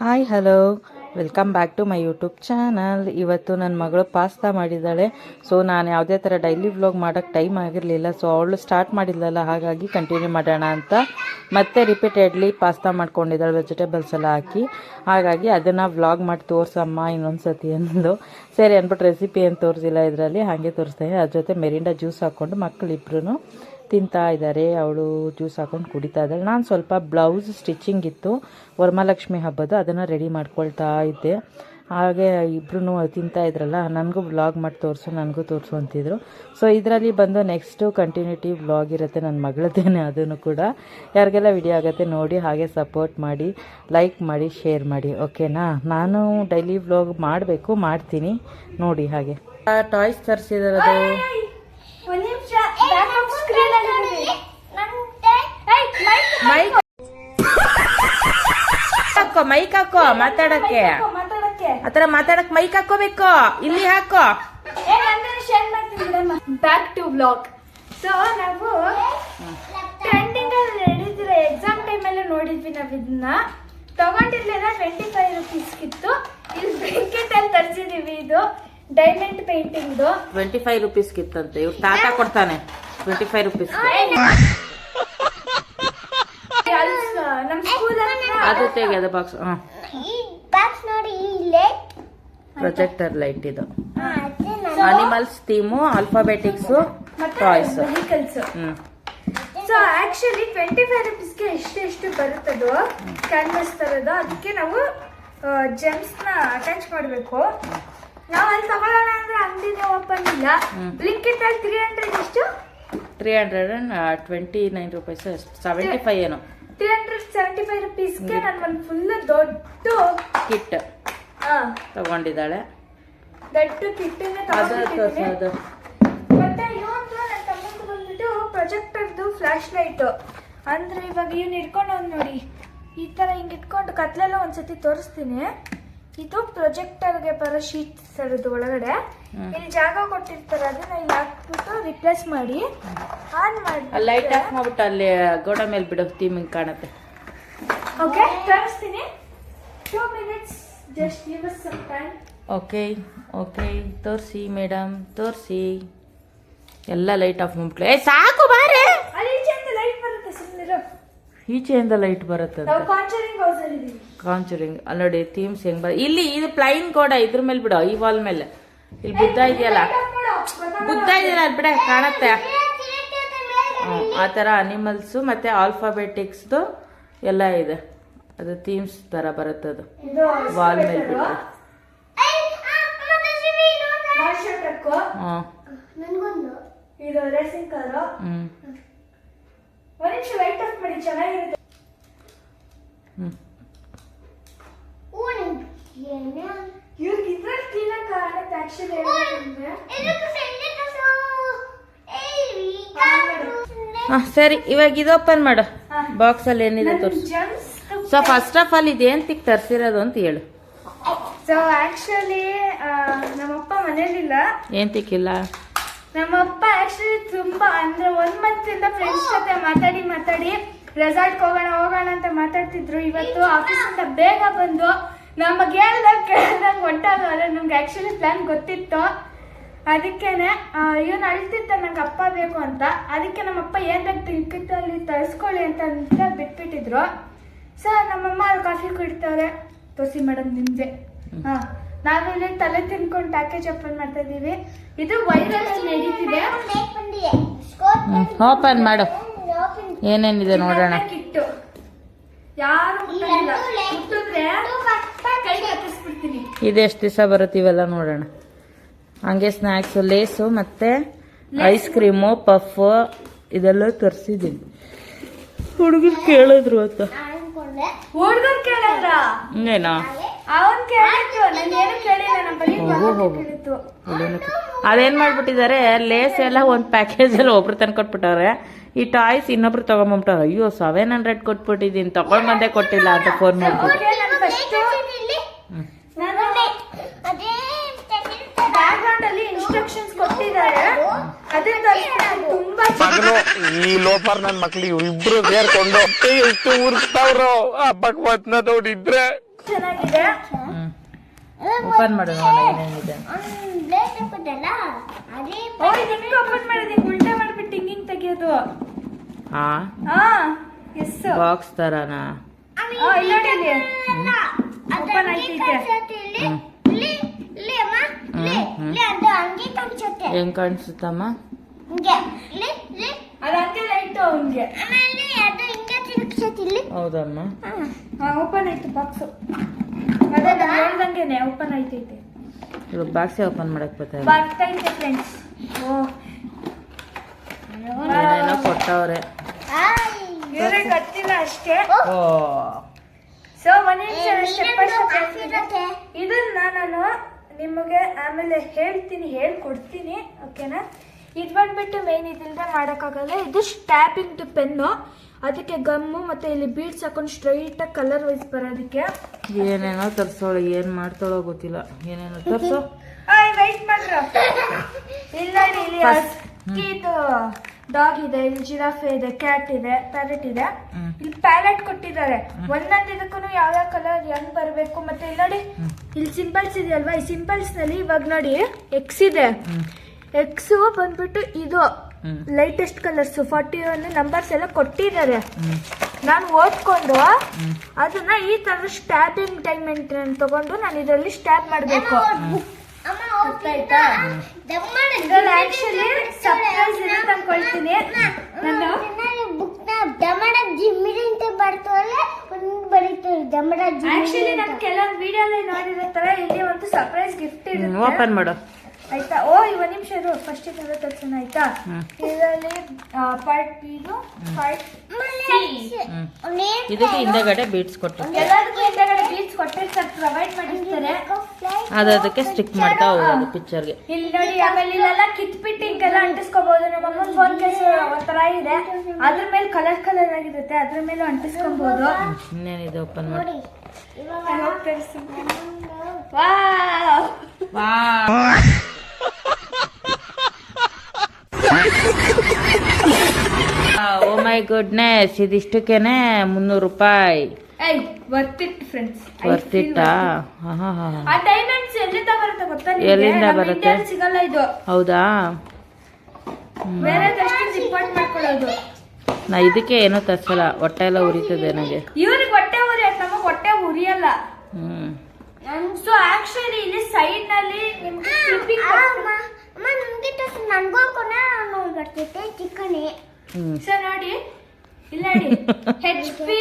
Hi, hello. Welcome back to my YouTube channel. ಇವತ್ತು ನನ್ನ ಮಗಳು ಪಾಸ್ತಾ ಮಾಡಿದ್ದಾಳೆ. ಸೊ, ನಾನು ಯಾವುದೇ ಥರ ಡೈಲಿ ವ್ಲಾಗ್ ಮಾಡೋಕ್ಕೆ ಟೈಮ್ ಆಗಿರಲಿಲ್ಲ. ಸೊ, ಅವಳು ಸ್ಟಾರ್ಟ್ ಮಾಡಿಲ್ಲಲ್ಲ ಹಾಗಾಗಿ ಕಂಟಿನ್ಯೂ ಮಾಡೋಣ ಅಂತ. ಮತ್ತೆ ರಿಪೀಟೆಡ್ಲಿ ಪಾಸ್ತಾ ಮಾಡ್ಕೊಂಡಿದ್ದಾಳೆ, ವೆಜಿಟೇಬಲ್ಸ್ ಎಲ್ಲ ಹಾಕಿ. ಹಾಗಾಗಿ ಅದನ್ನು ವ್ಲಾಗ್ ಮಾಡಿ ತೋರಿಸಮ್ಮ ಇನ್ನೊಂದು ಸತಿ ಅನ್ನೋದು. ಸರಿ, ಅಂದ್ಬಿಟ್ಟು ರೆಸಿಪಿ ಏನು ತೋರಿಸಿಲ್ಲ ಇದರಲ್ಲಿ, ಹಾಗೆ ತೋರಿಸ್ತೀನಿ. ಅದ್ರ ಜೊತೆ ಮೆರಿಂಡಾ ಜ್ಯೂಸ್ ಹಾಕ್ಕೊಂಡು ಮಕ್ಕಳಿಬ್ರು ತಿಂತಾ ಇದ್ದಾರೆ ಅವಳು ಜ್ಯೂಸ್ ಹಾಕೊಂಡು ಕುಡಿತಾ ಇದ್ದಾಳೆ. ನಾನು ಸ್ವಲ್ಪ ಬ್ಲೌಸ್ ಸ್ಟಿಚಿಂಗ್ ಇತ್ತು, ವರಮಹಾಲಕ್ಷ್ಮಿ ಹಬ್ಬದ, ಅದನ್ನು ರೆಡಿ ಮಾಡ್ಕೊಳ್ತಾ ಇದ್ದೆ. ಹಾಗೆ ಇಬ್ರು ತಿಂತಾ ಇದ್ರಲ್ಲ, ನನಗೂ ವ್ಲಾಗ್ ಮಾಡಿ ತೋರಿಸು, ನನಗೂ ತೋರಿಸು ಅಂತಿದ್ರು. ಸೊ ಇದರಲ್ಲಿ ಬಂದು ನೆಕ್ಸ್ಟು ಕಂಟಿನ್ಯೂಟಿ ವ್ಲಾಗ್ ಇರುತ್ತೆ ನನ್ನ ಮಗಳದ್ದೇನೆ, ಅದನ್ನು ಕೂಡ ಯಾರಿಗೆಲ್ಲ ವಿಡಿಯೋ ಆಗುತ್ತೆ ನೋಡಿ, ಹಾಗೆ ಸಪೋರ್ಟ್ ಮಾಡಿ ಲೈಕ್ ಮಾಡಿ ಶೇರ್ ಮಾಡಿ ಓಕೆನಾ ನಾನು ಡೈಲಿ ವ್ಲಾಗ್ ಮಾಡಬೇಕು, ಮಾಡ್ತೀನಿ. ನೋಡಿ ಹಾಗೆ. ಟಾಯ್ಸ್ ತರಿಸಿದಾರದು ಒಂದ್ ನಿಮಿಷ ಬ್ಯಾಕಪ್ ಸ್ಕ್ರೀನ್ ಅಲ್ಲಿ ಮೈಕ್ ಹಾಕೋ ಮೈಕ್ ಹಾಕೋ ಮಾತಾಡಕ್ಕೆ. ಆತರ ಆ ಥರ ಮಾತಾಡಕ್ ಮೈಕ್ ಹಾಕೋಬೇಕು. ಇಲ್ಲಿ ಹಾಕೋ. ಬ್ಯಾಕ್ ಟು ಬ್ಲಾಗ್ ಸೊ ನಾವು ಟ್ರೆಂಡಿಂಗ್ ಅಲ್ಲಿ ನಡೀತಿರೋ ಎಕ್ಸಾಮ್ ಟೈಮ್ ಅಲ್ಲಿ ನೋಡಿದ್ವಿ ನಾವ್ ಇದನ್ನ ತಗೊಂಡಿರ್ಲಿಲ್ಲ ಟ್ವೆಂಟಿ ಫೈವ್ ರುಪೀಸ್ ಇತ್ತು ಇಲ್ಲಿ ಬ್ಲಿಂಕೆಟ್ ಅಲ್ಲಿ ತರಿಸಿದೀವಿ ಇದು. Diamond painting twenty five rupees ಇತ್ತಂತೆ ಇವ್ರು ತಾತ ಕೊಡ್ತಾನೆ. ಟ್ವೆಂಟಿ ಫೈವ್ ರುಪೀಸ್ ಅದು ತೆಗೆದ ಬಾಕ್ಸ್ ಹಾಂ. ಬಾಕ್ಸ್ ನೋಡಿ ಇಲ್ಲೇ ಪ್ರೊಜೆಕ್ಟರ್ ಲೈಟ್ ಇದು. Animals theme alphabetics toys vehicles hmm. So actually twenty five ರುಪೀಸ್ಗೆ ಎಷ್ಟು ಎಷ್ಟು ಬರುತ್ತದೋ ಕ್ಯಾನ್ವಸ್ ತರೋದು ಅದಕ್ಕೆ ನಾವು ಜೆಮ್ಸ್ನ ಅಟ್ಯಾಚ್ ಮಾಡಬೇಕು. ನಾವು ಅಲ್ಲಿ ತಗೊಳ್ಳೋಣ ಅಂದ್ರೆ ಅಂಗಡಿನೇ ಓಪನ್ ಇಲ್ಲ. ಲಿಂಕ್ ಇಟ್ ಅಲ್ಲಿ ತ್ರೀ ಹಂಡ್ರೆಡ್ ಎಷ್ಟು? Three hundred and twenty nine rupees seventy five ಏನೋ. ತ್ರೀ ಹಂಡ್ರೆಡ್ ಸೆವೆಂಟಿ ಫೈವ್ ರುಪೀಸ್ಗೆ ನಾನು ಒಂದು ಫುಲ್ ದೊಡ್ಡ ಕಿಟ್ ತಗೊಂಡಿದ್ದಾಳೆ. ದೊಡ್ಡ ಕಿಟ್ಟನ್ನ ತಗೊಂಡಿದ್ದೀನಿ. ಮತ್ತೆ ಇವತ್ತು ನನ್ನ ತಮ್ಮಂದು ಬಂದ್ಬಿಟ್ಟು ಪ್ರೊಜೆಕ್ಟರ್ದು ಫ್ಲಾಶ್ ಲೈಟು ಅಂದ್ರೆ ಇವಾಗ ಇವ್ನ ಇಟ್ಕೊಂಡು ನೋಡಿ. ಈ ತರ ಹಿಂಗ್ ಇಟ್ಕೊಂಡು ಕತ್ಲೆಲ್ಲ ಒಂದ್ಸತಿ ತೋರಿಸ್ತೀನಿ. ಇದು ಪ್ರೊಜೆಕ್ಟರ್ಗೆ ಬರೋ ಶೀಟ್ ಸರದು ಒಳಗಡೆ. ಇಲ್ಲಿ ಜಾಗ ಕೊಟ್ಟಿರ್ತಾರೆ ಅದನ್ನ ಇಲ್ಲಿ ಹಾಕ್ಬಿಟ್ಟು ರಿಪ್ಲೇಸ್ ಮಾಡಿ ಆನ್ ಮಾಡಿ ಲೈಟ್ ಆಫ್ ಮಾಡ್ಬಿಟ್ಟು ಅಲ್ಲಿ ಗೋಡ ಮೇಲೆ ಬಿಡೋ ಥೀಮ್ ಕಾಣುತ್ತೆ. ಓಕೆ ತೋರಿಸ್ತೀನಿ. Two minutes just give us some time okay okay ತೋರಿಸಿ ಮೇಡಮ್ ತೋರಿಸಿ. ಎಲ್ಲ ಲೈಟ್ ಆಫ್ ಮಾಡ್ಬಿಟ್ಲು. ಏ ಸಾಕು ಬಾರೆ! ಅಲ್ಲಿ ಈಚೆಯಿಂದ ಲೈಟ್ ಬರುತ್ತೆ ಈಚೆಯಿಂದ ಲೈಟ್ ಬರುತ್ತೆ ನಾವು ಕಾಂಚರಿಂಗ್ ಹೌಸಲ್ಲಿ ಇದೀವಿ. ಕಾಂಚುರಿಂಗ್ ಅಲ್ಲಿ ನೋಡಿ ಥೀಮ್ಸ್ ಹೆಂಗ್ ಬರ ಇಲ್ಲಿ ಇದು ಪ್ಲೈನ್ ಕೋಡ ಇದ್ರ ಮೇಲೆ ಬಿಡು ಈ ವಾಲ್ ಮೇಲೆ. ಇಲ್ಲಿ ಬುದ್ಧ ಇದೆಯಲ್ಲ? ಬುದ್ಧ ಇದೆಯಲ್ಲ ಅಲ್ಲಿ ಬಿಡ ಕಾಣತ್ತೆ. ಹ್ಞೂ ಆ ಥರ ಅನಿಮಲ್ಸು ಮತ್ತೆ ಆಲ್ಫಾಬೆಟಿಕ್ಸ್ದು ಎಲ್ಲ ಇದೆ. ಅದು ಥೀಮ್ಸ್ ಥರ ಬರುತ್ತೆ ಅದು. ವಾಲ್ ಮೇಲೆ ಬಿಟ್ಟು ಹ್ಮ್. ಟ್ರಕ್ ಹಾಂ ಇದು ರೇಸಿಂಗ್ ಕಾರ್ ಹ್ಞೂ ಒಂದ್ ನಿಮಿಷ ಲೈಟ್ ಆಫ್ ಮಾಡಿ ಚೆನ್ನಾಗಿರುತ್ತೆ. ಇವ್ರಿಗೆ ಇದ್ರಲ್ಲಿ ಹಾಂ ಸರಿ ಇವಾಗ ಇದು ಓಪನ್ ಮಾಡು. ಬಾಕ್ಸಲ್ಲಿ ಏನಿದೆ ತೋರಿಸು. ಸೊ ಫಸ್ಟ್ ಆಫ್ ಆಲ್ ಇದೇನ್ ತಿಕ್ ತರ್ಸಿರೋದು ಅಂತ ಹೇಳು. ಸೊ ಆಕ್ಚುಲಿ ನಮ್ಮಪ್ಪ ಮನೇಲಿಲ್ಲ ಏನ್ ತಿಕ್ಕಿಲ್ಲ ನಮ್ಮಪ್ಪ ಆಕ್ಚುಲಿ ತುಂಬಾ ಅಂದ್ರೆ ಒಂದ್ ಮಂತ್ ಇಂದ ಫ್ರೆಂಡ್ಸ್ ಜೊತೆ ಮಾತಾಡಿ ಮಾತಾಡಿ ರೆಸಾರ್ಟ್ ಹೋಗೋಣ ಹೋಗೋಣ ಅಂತ ಮಾತಾಡ್ತಿದ್ರು ಇವತ್ತು ಆಫೀಸಿಂದ ಬೇಗ ಬಂದು ನಮಗೆ ಹೇಳ್ದಾಗ ಕೇಳ್ದಂಗ ಹೊಂಟಾಗವ್ರೆ ನಮ್ಗೆ ಆಕ್ಚುಲಿ ಪ್ಲಾನ್ ಗೊತ್ತಿತ್ತು ಅದಕ್ಕೇನೆ ಇವನು ಅಳ್ತಿದ್ದ ನಂಗೆ ಅಪ್ಪ ಬೇಕು ಅಂತ ಅದಕ್ಕೆ ನಮ್ಮಪ್ಪ ಏನ್ ಬೇಕು ತಿಂಕಿತ್ತಲ್ಲಿ ತರಿಸ್ಕೊಳ್ಳಿ ಅಂತ ಅಂತ ಬಿಟ್ಬಿಟ್ಟಿದ್ರು ಸೊ ನಮ್ಮಮ್ಮ ಅವ್ರು ಕಾಫಿ ಕುಡಿತವ್ರೆ ತೋಸಿ ಮೇಡಮ್ ನಿಮ್ದೆ ಹಾ ಇಲ್ಲಿ ತಲೆ ತಿನ್ಕೊಂಡು ಪ್ಯಾಕೇಜ್ ಓಪನ್ ಮಾಡ್ತಾ ಇದೀವಿ ಇದು ವೈರಲ್ ನಡೀತಿದೆ ಓಪನ್ ಮಾಡು ಏನೇನಿದೆ ನೋಡೋಣ ಯಾರು ಮುಟ್ಟಂಗಿಲ್ಲ. ಮುಟ್ಟಿದ್ರೆ ಕೈ ಕತ್ತರಿಸ್ಬಿಡ್ತೀನಿ ಇದೆಷ್ಟು ದಿವಸ ಬರುತ್ತೀವಲ್ಲ ನೋಡೋಣ. ಹಂಗೆ ಸ್ನ್ಯಾಕ್ಸು ಲೇಸು ಮತ್ತೆ ಐಸ್ ಕ್ರೀಮು ಪಫ್ ಇದೆಲ್ಲ ತರಿಸಿದ್ದೀನಿ ಹುಡುಗರು ಕೇಳಿದ್ರು ಅಂತ. ಹುಡ್ಗರ್ ಕೇಳಿದ್ರ? ಇನ್ನೇನಾ? ಅದೇನ್ ಮಾಡ್ಬಿಟ್ಟಿದ್ದಾರೆ? ಲೇಸ್ ಎಲ್ಲ ಒಂದು ಪ್ಯಾಕೇಜ್ ಅಲ್ಲಿ ಒಬ್ರು ತಂದು ಕೊಟ್ಬಿಟ್ಟವ್ರೆ ಈ ಟಾಯ್ಸ್ ಇನ್ನೊಬ್ರು ತಗೊಂಬಂಬಿಟ್ಟವ್ರೆ ಅಯ್ಯೋ ಸೆವೆನ್ ಹಂಡ್ರೆಡ್ ಕೊಟ್ಬಿಟ್ಟಿದ್ದೀನಿ. ತಗೊಂಡ್ ಬಂದೇ ಕೊಟ್ಟಿಲ್ಲ ಅಂತ ಫೋನ್ ಮಾಡ್ಬಿಟ್ಟು. ಓಕೆ ನಾನು ಫಸ್ಟ್ ನಾನು ಬ್ಯಾಕ್ ಅಲ್ಲಿ ಇನ್ಸ್ಟ್ರಕ್ಷನ್ಸ್ ಕೊಟ್ಟಿದ್ದಾರೆ. ಅದೇ ತರಿಸ್ತೀನಿ. ತುಂಬಾ ಈ ಲೋಪರ್ ನನ್ ಮಕ್ಳು ಇವ್ರಿಬ್ರು ಸೇರ್ಕೊಂಡು ಎಷ್ಟು ಉರ್ಸ್ತಾವ್ರು? ಆ ಭಗವತ್ನ ದೊಡ್ಡಿದ್ರೆ ಚೆನ್ನಾಗಿದೆ. ಹ್ಮ್. ಓಪನ್ ಮಾಡು ನೋಡ ಏನೇನಿದೆ. ಓಪನ್ ಮಾಡಿದೆ. ಉಲ್ಟಾ ಮಾಡ್ಬಿಟ್ಟು ಹಿಂಗ್ ಹಿಂಗ್ ತೆಗಿಯೋದು. ಹಾ ಹಾ ಎಸ್ ಬಾಕ್ಸ್ ತರನಾ? ಆ, ಇಲ್ಲಿ ನೋಡಿ ಇಲ್ಲಿ. ಓಪನ್ ಆಯ್ತೈತೆ ಹೆಂಗ್ ಕಾಣಿಸುತ್ತಮ್ಮ? ಹೌದಮ್ಮ. ಹಾ ಓಪನ್ ಆಯ್ತು ಬಾಕ್ಸ್ ಹೇಳ್ದಂಗೆನೆ ಓಪನ್ ಆಯ್ತೈತೆ. ಇವಾಗ ಬಾಕ್ಸೇ ಓಪನ್ ಮಾಡಕ್ ಬರ್ತಾ ಬರ್ತೈತೆ ಫ್ರೆಂಡ್ಸ್ ಓ. ಏನೇನೋ ಕೊಟ್ಟವ್ರೆ. ಇವರೇ ಗೊತ್ತಿಲ್ಲ ಅಷ್ಟೇ. ಓ. ಸೊ ಸ್ಟೆಪ್ ಇದನ್ನ ನಾನು ನಿಮಗೆ ಆಮೇಲೆ ಹೇಳ್ತೀನಿ ಹೇಳ್ಕೊಡ್ತೀನಿ ಓಕೆನಾ ಇದು ಬಂದ್ಬಿಟ್ಟು ಮೇನ್ ಇದರಿಂದ ಮಾಡೋಕ್ಕಾಗಲ್ಲ. ಇದು ಸ್ಟ್ಯಾಪಿಂಗ್ ಪೆನ್ನು ಅದಕ್ಕೆ ಗಮ್ಮು ಮತ್ತೆ ಇಲ್ಲಿ ಬೀಡ್ಸ್ ಹಾಕೊಂಡು ಸ್ಟ್ರೈಟ್ ಆಗಿ ಕಲರ್ ವೈಸ್ ಬರೋದಕ್ಕೆ ಏನೇನೋ ತರ್ಸೋಳು ಏನ್ ಮಾಡ್ತಾಳೋ ಗೊತ್ತಿಲ್ಲ. ಏನೇನೋ ತರ್ಸೋ? ವೈಟ್ ಮಾಡ್ರ. ಇಲ್ಲ ಇಲ್ಲಿ ಇದು ಡಾಗ್ ಇದೆ ಇಲ್ಲಿ ಜಿರಾಫೆ ಇದೆ ಕ್ಯಾಟ್ ಇದೆ ಪ್ಯಾರೆಟ್ ಇದೆ. ಇಲ್ಲಿ ಪ್ಯಾಲೆಟ್ ಕೊಟ್ಟಿದ್ದಾರೆ. ಒಂದೊಂದು ಇದಕ್ಕೂ ಯಾವ ಕಲರ್ ಹೆಂಗ್ ಬರಬೇಕು? ಮತ್ತೆ ಇಲ್ಲಿ ನೋಡಿ ಇಲ್ಲಿ ಸಿಂಪಲ್ಸ್ ಇದೆಯಲ್ವಾ? ಈ ಸಿಂಪಲ್ಸ್ನಲ್ಲಿ ಇವಾಗ ನೋಡಿ ಎಕ್ಸ್ ಇದೆ. ಎಕ್ಸ್ ಬಂದ್ಬಿಟ್ಟು ಇದು. Lightest colours forty one numbers ಎಲ್ಲ ಕೊಟ್ಟಿದ್ದಾರೆ. ನಾನು ಓದ್ಕೊಂಡು ಅದನ್ನ ಈ ತರ ಸ್ಟ್ಯಾಪಿಂಗ್ ಡೈಮೆಂಟ್ ತಗೊಂಡು ನಾನು ಇದರಲ್ಲಿ ಸ್ಟ್ಯಾಪ್ ಮಾಡಬೇಕು. ಅನ್ಕೊಳ್ತೀನಿ. ನಾನು ಆಕ್ಚುಲಿ ನಾನು ಕೆಲವೊಂದು ವಿಡಿಯೋ ನೋಡಿರೋ ತರ ಇಲ್ಲಿ ಒಂದು ಸರ್ಪ್ರೈಸ್ ಗಿಫ್ಟ್ ಇರುತ್ತೆ. ಓಪನ್ ಮಾಡು. ಆಯ್ತಾ? ಈ ಒಂದ್ ನಿಮಿಷ ಇರು ಫಸ್ಟ್ ತೋರ್ಸೋಣ ಆಯ್ತಾ? ಇದರಲ್ಲಿ ಪಾರ್ಟ್ ಇದು ಪಾರ್ಟ್ ಹಿಂದಗಡೆ ಬೀಟ್ಸ್ ಕೊಟ್ಟಿದ್ದೆ ಎಲ್ಲದಕ್ಕೂ ಹಿಂದೆಗಡೆ ಬೀಚ್ ಕೊಟ್ಟಿರ್ತಾರೆ ಪ್ರೊವೈಡ್ ಮಾಡಿರ್ತಾರೆ. ಅದು ಅದಕ್ಕೆ ಸ್ಟಿಕ್ ಮಾಡ್ತಾ ಹೋಗೋದು ಪಿಕ್ಚರ್ಗೆ ಇಲ್ಲಿ ನೋಡಿ ಆಮೇಲೆ ಇಲ್ಲೆಲ್ಲ ಕಿತ್ಬಿಟ್ಟು ಹಿಂಗೆಲ್ಲ ಅಂಟಿಸ್ಕೋಬಹುದು ನಮ್ಮ ಅಮ್ಮನ ಫೋನ್ ಕೇಸ್ ಒಂಥರ ಇದೆ. ಅದ್ರ ಮೇಲೆ ಕಲರ್ ಕಲರ್ ಆಗಿರುತ್ತೆ. ಅದ್ರ ಮೇಲೆ ಅಂಟಿಸ್ಕೊಬಹುದು ಇನ್ನೇನಿದೆ ಓಪನ್ ಮಾಡಿ. ಓ ಮೈ ಗುಡ್ನೆಸ್ ಇದಿಷ್ಟಕ್ಕೇನೆ ಮುನ್ನೂರು ರೂಪಾಯಿ. ಏಯ್ ವರ್ತ್ ಇಟ್ ಫ್ರೆಂಡ್ಸ್ ವರ್ತ್ ಇಟ್ಟಾ ಹಾ ಹಾ ಹಾ ಆ ಡೈಮಂಡ್ಸ್ ಎಲ್ಲಿಂದ ಬರುತ್ತೆ ಹೌದಾ? ನಾ ಇದಕ್ಕೆ ಏನೋ ತರ್ಸಲ್ಲ ಹೊಟ್ಟೆ ಎಲ್ಲ ಉರಿತದೆ ನನಗೆ. ಇವ್ರಿಗೆ ಹೊಟ್ಟೆ ಉರಿ ನಮಗೆ ಹೊಟ್ಟೆ ಉರಿಯಲ್ಲ. ಹ್ಮ್. ಸೊ ಆಕ್ಚುಲಿ ಇಲ್ಲಿ ಸೈಡ್ನಲ್ಲಿ ನಿಮ್ಗೆ ಸೊ ನೋಡಿ. ಇಲ್ಲ ಹೆಚ್ ಪಿ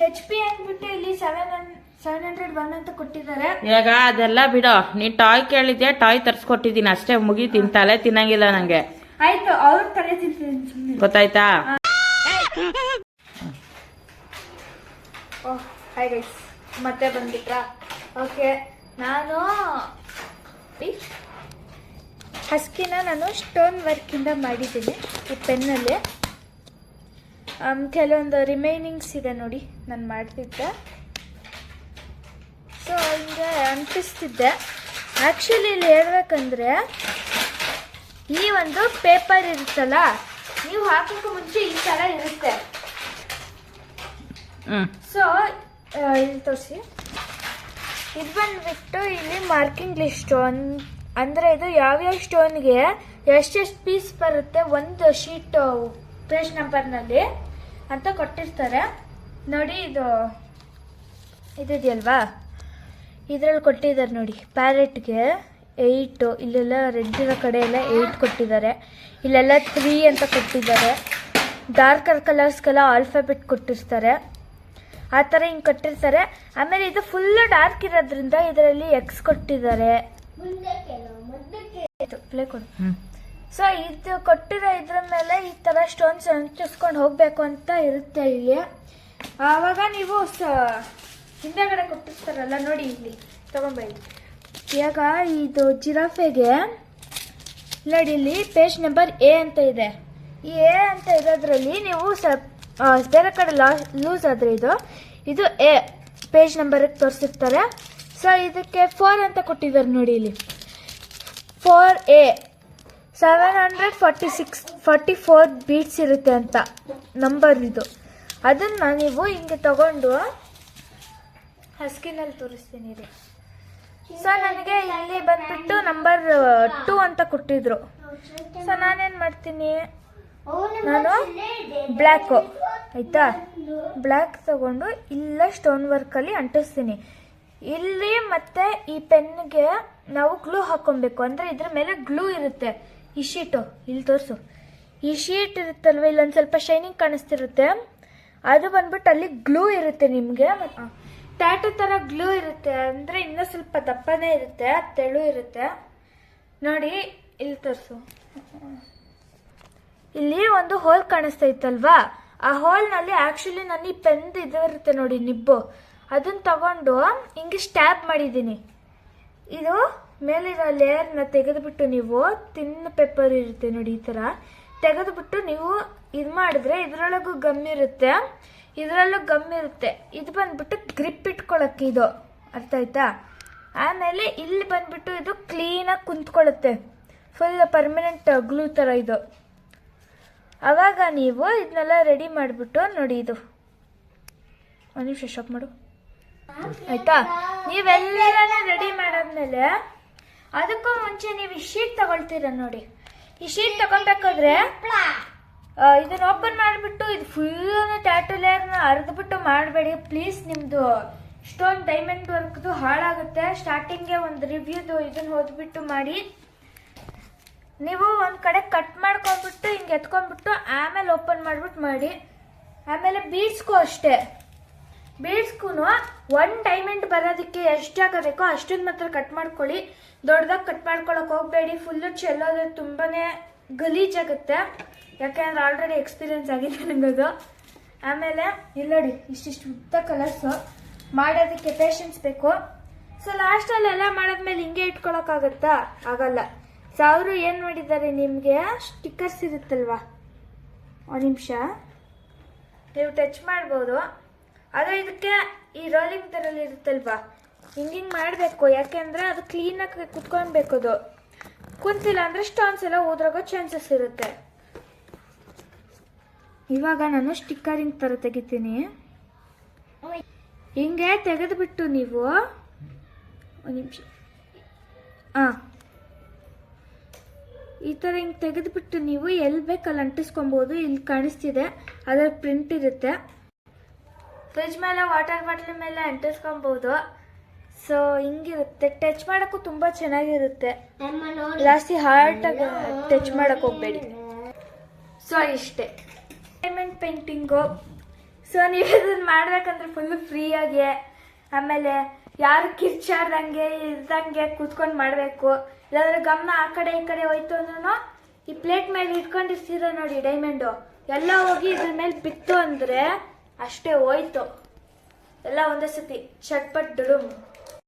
ಹೆಚ್ ಪಿ ಅಂದ್ಬಿಟ್ಟು ಇಲ್ಲಿ ಸೆವೆನ್ ಸೆವೆನ್ ಹಂಡ್ರೆಡ್ ಒನ್ ಅಂತ ಕೊಟ್ಟಿದ್ದಾರೆ. ಇವಾಗ ಅದೆಲ್ಲ ಬಿಡೋ. ನೀ ಟಾಯ್ ಕೇಳಿದ್ಯಾ? ಟಾಯ್ ತರ್ಸ್ಕೊಟ್ಟಿದ್ದೀನಿ ಅಷ್ಟೇ. ಮುಗಿ ತಿಂತಾಳೆ ತಿನ್ನಂಗಿಲ್ಲ ನಂಗೆ. ಆಯ್ತು ಅವ್ರ ತಲೆ ತಿಂತೀನಿ ಗೊತ್ತಾಯ್ತಾ? ಹಾಯ್ ಗೈಸ್ ಮತ್ತೆ ಬಂದ್ಬಿಟ್ರಾ? ಓಕೆ ನಾನು ಹಸ್ಕಿನ ನಾನು ಸ್ಟೋನ್ ವರ್ಕಿಂದ ಮಾಡಿದ್ದೀನಿ ಈ ಪೆನ್ನಲ್ಲಿ. ಕೆಲವೊಂದು ರಿಮೈನಿಂಗ್ಸ್ ಇದೆ ನೋಡಿ ನಾನು ಮಾಡ್ತಿದ್ದೆ. ಸೊ ಹಿಂಗೆ ಅಂಟಿಸ್ತಿದ್ದೆ ಆ್ಯಕ್ಚುಲಿ ಇಲ್ಲಿ ಹೇಳ್ಬೇಕಂದ್ರೆ ಈ ಒಂದು ಪೇಪರ್ ಇರುತ್ತಲ್ಲ ನೀವು ಹಾಕೋಕ್ಕೂ ಮುಂಚೆ ಈ ಥರ ಇರುತ್ತೆ. ಸೊ ಇಲ್ಲಿ ತೋರಿಸಿ. ಇದು ಬಂದುಬಿಟ್ಟು ಇಲ್ಲಿ ಮಾರ್ಕಿಂಗ್ ಲಿಸ್ಟು ಅನ್ ಅಂದರೆ ಇದು ಯಾವ್ಯಾವ ಸ್ಟೋನ್ಗೆ ಎಷ್ಟೆಷ್ಟು ಪೀಸ್ ಬರುತ್ತೆ ಒಂದು ಶೀಟ್ ಪೇಜ್ ನಂಬರ್ನಲ್ಲಿ ಅಂತ ಕೊಟ್ಟಿರ್ತಾರೆ. ನೋಡಿ ಇದು, ಇದಿದೆಯಲ್ವಾ? ಇದರಲ್ಲಿ ಕೊಟ್ಟಿದ್ದಾರೆ ನೋಡಿ, ಪ್ಯಾರೆಟ್ಗೆ ಏಯ್ಟು ಇಲ್ಲೆಲ್ಲ ರೆಡ್ ಇರೋ ಕಡೆ ಎಲ್ಲ ಏಯ್ಟ್ ಕೊಟ್ಟಿದ್ದಾರೆ. ಇಲ್ಲೆಲ್ಲ ತ್ರೀ ಅಂತ ಕೊಟ್ಟಿದ್ದಾರೆ. ಡಾರ್ಕರ್ ಕಲರ್ಸ್ಗೆಲ್ಲ ಆಲ್ಫಾಬೆಟ್ ಕೊಟ್ಟಿರ್ತಾರೆ. ಆ ಥರ ಹಿಂಗೆ ಕೊಟ್ಟಿರ್ತಾರೆ. ಆಮೇಲೆ ಇದು ಫುಲ್ಲು ಡಾರ್ಕ್ ಇರೋದ್ರಿಂದ ಇದರಲ್ಲಿ ಎಕ್ಸ್ ಕೊಟ್ಟಿದ್ದಾರೆ. ಪ್ಲೇ ಕೊಡು. ಸೊ ಇದು ಕೊಟ್ಟಿರೋ ಇದ್ರ ಮೇಲೆ ಈ ಥರ ಸ್ಟೋನ್ಸ್ ಅಂಟಿಸ್ಕೊಂಡು ಹೋಗಬೇಕು ಅಂತ ಇರುತ್ತೆ ಇಲ್ಲಿ. ಆವಾಗ ನೀವು ಸ ಹಿಂದೆಗಡೆ ಕೊಟ್ಟಿರ್ತಾರಲ್ಲ ನೋಡಿ ಇಲ್ಲಿ. ತಗೊಂಬೈ ಇವಾಗ ಇದು ಜಿರಾಫೆಗೆ ನೋಡಿ ಇಲ್ಲಿ ಪೇಜ್ ನಂಬರ್ ಎ ಅಂತ ಇದೆ. ಈ ಎ ಅಂತ ಇರೋದ್ರಲ್ಲಿ ನೀವು ಸ ಬೇರೆ ಕಡೆ ಲಾ ಲೂಸ್ ಆದರೆ ಇದು. ಇದು ಎ ಪೇಜ್ ನಂಬರಿಗೆ ತೋರಿಸಿರ್ತಾರೆ. ಸೊ ಇದಕ್ಕೆ ಫೋರ್ ಅಂತ ಕೊಟ್ಟಿದ್ದಾರೆ ನೋಡಿ ಇಲ್ಲಿ. Four a seven hundred forty six forty four beats ಇರುತ್ತೆ ಅಂತ ನಂಬರ್ ಇದು. ಅದನ್ನು ನೀವು ಹಿಂಗೆ ತಗೊಂಡು ಹಸ್ಕಿನಲ್ಲಿ ತೋರಿಸ್ತೀನಿ ರೀ ಸೊ ನನಗೆ ಇಲ್ಲಿ ಬಂದ್ಬಿಟ್ಟು ನಂಬರ್ ಟು ಅಂತ ಕೊಟ್ಟಿದ್ರು. ಸೊ ನಾನೇನು ಮಾಡ್ತೀನಿ? ನಾನು ಬ್ಲ್ಯಾಕು ಆಯ್ತಾ? ಬ್ಲ್ಯಾಕ್ ತಗೊಂಡು ಇಲ್ಲ ಸ್ಟೋನ್ ವರ್ಕಲ್ಲಿ ಅಂಟಿಸ್ತೀನಿ. ಇಲ್ಲಿ ಮತ್ತೆ ಈ ಪೆನ್ಗೆ ನಾವು ಗ್ಲೂ ಹಾಕೊಬೇಕು. ಅಂದರೆ ಇದ್ರ ಮೇಲೆ ಗ್ಲೂ ಇರುತ್ತೆ. ಈ ಶೀಟು, ಇಲ್ಲಿ ತೋರಿಸು. ಈ ಶೀಟ್ ಇರುತ್ತಲ್ವ, ಇಲ್ಲೊಂದು ಸ್ವಲ್ಪ ಶೈನಿಂಗ್ ಕಾಣಿಸ್ತಿರುತ್ತೆ. ಅದು ಬಂದ್ಬಿಟ್ಟು ಅಲ್ಲಿ ಗ್ಲೂ ಇರುತ್ತೆ ನಿಮಗೆ. ಟ್ಯಾಟು ಥರ ಗ್ಲೂ ಇರುತ್ತೆ. ಅಂದರೆ ಇನ್ನೂ ಸ್ವಲ್ಪ ದಪ್ಪನೇ ಇರುತ್ತೆ, ತೆಳು ಇರುತ್ತೆ. ನೋಡಿ, ಇಲ್ಲಿ ತೋರಿಸು. ಇಲ್ಲಿ ಒಂದು ಹೋಲ್ ಕಾಣಿಸ್ತೈತಲ್ವಾ ಆ ಹೋಲ್ನಲ್ಲಿ ಆ್ಯಕ್ಚುಲಿ ನಾನು ಈ ಪೆನ್ ಇದಿರುತ್ತೆ ನೋಡಿ, ನಿಬ್ಬು. ಅದನ್ನ ತಗೊಂಡು ಹಿಂಗೆ ಸ್ಟ್ಯಾಪ್ ಮಾಡಿದ್ದೀನಿ. ಇದು ಮೇಲಿರೋ ಲೇಯರ್ನ ತೆಗೆದುಬಿಟ್ಟು ನೀವು ತಿನ್ನ ಪೇಪರ್ ಇರುತ್ತೆ ನೋಡಿ ಈ ಥರ. ತೆಗೆದುಬಿಟ್ಟು ನೀವು ಇದು ಮಾಡಿದ್ರೆ ಇದರೊಳಗೂ ಗಮ್ ಇರುತ್ತೆ. ಇದರಲ್ಲೂ ಗಮ್ ಇರುತ್ತೆ. ಇದು ಬಂದ್ಬಿಟ್ಟು ಗ್ರಿಪ್ ಇಟ್ಕೊಳಕ್ಕೆ ಇದು. ಅರ್ಥ ಆಯ್ತಾ? ಆಮೇಲೆ ಇಲ್ಲಿ ಬಂದ್ಬಿಟ್ಟು ಇದು ಕ್ಲೀನಾಗಿ ಕುಂತ್ಕೊಳ್ಳುತ್ತೆ ಫುಲ್ ಪರ್ಮನೆಂಟ್ ಗ್ಲೂ ಥರ ಇದು. ಆವಾಗ ನೀವು ಇದನ್ನೆಲ್ಲ ರೆಡಿ ಮಾಡಿಬಿಟ್ಟು ನೋಡಿ ಇದು. ಒಂದು ನಿಮಿಷ ಶಾಪ್ ಮಾಡು. ಆಯ್ತಾ? ನೀವೆಲ್ಲರನ್ನ ರೆಡಿ ಮಾಡಾದ್ಮೇಲೆ ಅದಕ್ಕೂ ಮುಂಚೆ ನೀವು ಈ ಶೀಟ್ ತಗೊಳ್ತೀರ ನೋಡಿ. ಈ ಶೀಟ್ ತಗೊಬೇಕಾದ್ರೆ ಇದನ್ನ ಓಪನ್ ಮಾಡಿಬಿಟ್ಟು ಇದು ಫುಲ್ ಟ್ಯಾಟು ಲೇಯರ್ನ ಅರ್ದ್ಬಿಟ್ಟು ಮಾಡಬೇಡಿ. ಪ್ಲೀಸ್ ನಿಮ್ಮದು ಸ್ಟೋನ್ ಡೈಮಂಡ್ ವರ್ಕ್ದು ಹಾಳಾಗುತ್ತೆ. ಸ್ಟಾರ್ಟಿಂಗ್ಗೆ ಒಂದು ರಿವ್ಯೂದು ಇದನ್ನ ಓದ್ಬಿಟ್ಟು ಮಾಡಿ. ನೀವು ಒಂದು ಕಡೆ ಕಟ್ ಮಾಡ್ಕೊಂಡ್ಬಿಟ್ಟು ಹಿಂಗೆ ಎತ್ಕೊಂಡ್ಬಿಟ್ಟು ಆಮೇಲೆ ಓಪನ್ ಮಾಡಿಬಿಟ್ಟು ಮಾಡಿ. ಆಮೇಲೆ ಬೀಡ್ಸ್ಗೂ ಅಷ್ಟೇ. ಬೀಡ್ಸ್ಗೂ ಒನ್ ಡೈಮಂಡ್ ಬರೋದಕ್ಕೆ ಎಷ್ಟು ಜಾಗ ಬೇಕೋ ಅಷ್ಟೊಂದು ಮಾತ್ರ ಕಟ್ ಮಾಡ್ಕೊಳ್ಳಿ. ದೊಡ್ಡದಾಗಿ ಕಟ್ ಮಾಡ್ಕೊಳಕ್ ಹೋಗಬೇಡಿ. ಫುಲ್ಲು ಚೆಲ್ಲೋದ್ರೆ ತುಂಬಾನೇ ಗಲೀಜಾಗುತ್ತೆ. ಯಾಕೆಂದ್ರೆ ಆಲ್ರೆಡಿ ಎಕ್ಸ್ಪೀರಿಯೆನ್ಸ್ ಆಗಿದೆ ನನಗದು ಆಮೇಲೆ ಇಲ್ಲಿ ನೋಡಿ, ಇಷ್ಟಿಷ್ಟು ಉದ್ದ ಕಲರ್ಸು ಮಾಡೋದಕ್ಕೆ ಪೇಷನ್ಸ್ ಬೇಕು. ಸೊ ಲಾಸ್ಟಲ್ಲಿ ಎಲ್ಲ ಮಾಡಿದ್ಮೇಲೆ ಹಿಂಗೆ ಇಟ್ಕೊಳಕ್ಕಾಗತ್ತಾ? ಆಗಲ್ಲ. ಸೊ ಅವರು ಏನು ಮಾಡಿದ್ದಾರೆ ನಿಮಗೆ? ಸ್ಟಿಕ್ಕರ್ಸ್ ಇರುತ್ತಲ್ವಾ? ಒಂದು ನಿಮಿಷ. ನೀವು ಟಚ್ ಮಾಡ್ಬೋದು. ಆದರೆ ಇದಕ್ಕೆ ಈ ರೋಲಿಂಗ್ ಥರಲ್ಲಿ ಇರುತ್ತಲ್ವಾ? ಹಿಂಗೆ ಹಿಂಗೆ ಮಾಡಬೇಕು ಯಾಕೆಂದರೆ ಅದು ಕ್ಲೀನಾಗಿ ಕುತ್ಕೊಳ್ಬೇಕು ಅದು. ಕುಂತಿಲ್ಲ ಅಂದರೆ ಸ್ಟೋನ್ಸ್ ಎಲ್ಲ ಊದ್ರಾಗೋ ಚಾನ್ಸಸ್ ಇರುತ್ತೆ. ಇವಾಗ ನಾನು ಸ್ಟಿಕ್ಕರಿಂಗ್ ಥರ ತೆಗಿತೀನಿ. ಹಿಂಗೆ ತೆಗೆದುಬಿಟ್ಟು ನೀವು ಒಂದು ನಿಮಿಷ. ಹಾಂ ಈ ಥರ ಹಿಂಗೆ ತೆಗೆದುಬಿಟ್ಟು ನೀವು ಎಲ್ಲಿ ಬೇಕಲ್ಲಿ ಅಂಟಿಸ್ಕೊಬೋದು, ಇಲ್ಲಿ ಕಾಣಿಸ್ತಿದೆ ಅದರ ಪ್ರಿಂಟ್ ಇರುತ್ತೆ. ಫ್ರಿಜ್ ಮೇಲೆ ವಾಟರ್ ಬಾಟ್ಲ್ ಮೇಲೆ ಅಂಟಿಸ್ಕೊಬೋದು. ಸೊ ಹಿಂಗಿರುತ್ತೆ. ಟಚ್ ಮಾಡೋಕ್ಕೂ ತುಂಬ ಚೆನ್ನಾಗಿರುತ್ತೆ. ಜಾಸ್ತಿ ಹಾರ್ಟಾಗಿ ಟಚ್ ಮಾಡಕ್ ಹೋಗ್ಬೇಡಿ. ಸೊ ಇಷ್ಟೇ. ಡೈಮಂಡ್ ಪೇಂಟಿಂಗು ಸೊ ನೀವು ಇದನ್ನ ಮಾಡ್ಬೇಕಂದ್ರೆ ಫುಲ್ಲು ಫ್ರೀಯಾಗಿ ಆಮೇಲೆ ಯಾರು ಕಿರ್ಚಾಡ್ದಂಗೆ ಇಲ್ದಂಗೆ ಕೂತ್ಕೊಂಡು ಮಾಡಬೇಕು. ಇಲ್ಲಾಂದ್ರೆ ಗಮನ ಆ ಕಡೆ ಈ ಕಡೆ ಹೋಯ್ತು ಅಂದ್ರೂ ಈ ಪ್ಲೇಟ್ ಮೇಲೆ ಇಟ್ಕೊಂಡಿರ್ತೀರ ನೋಡಿ ಡೈಮಂಡು ಎಲ್ಲ ಹೋಗಿ ಇದ್ರ ಮೇಲೆ ಬಿತ್ತು ಅಂದರೆ ಅಷ್ಟೇ ಹೋಯ್ತು. ಎಲ್ಲ ಒಂದೇ ಸತಿ ಚಟ್ಪಟ್ ಡುಡುಮ್.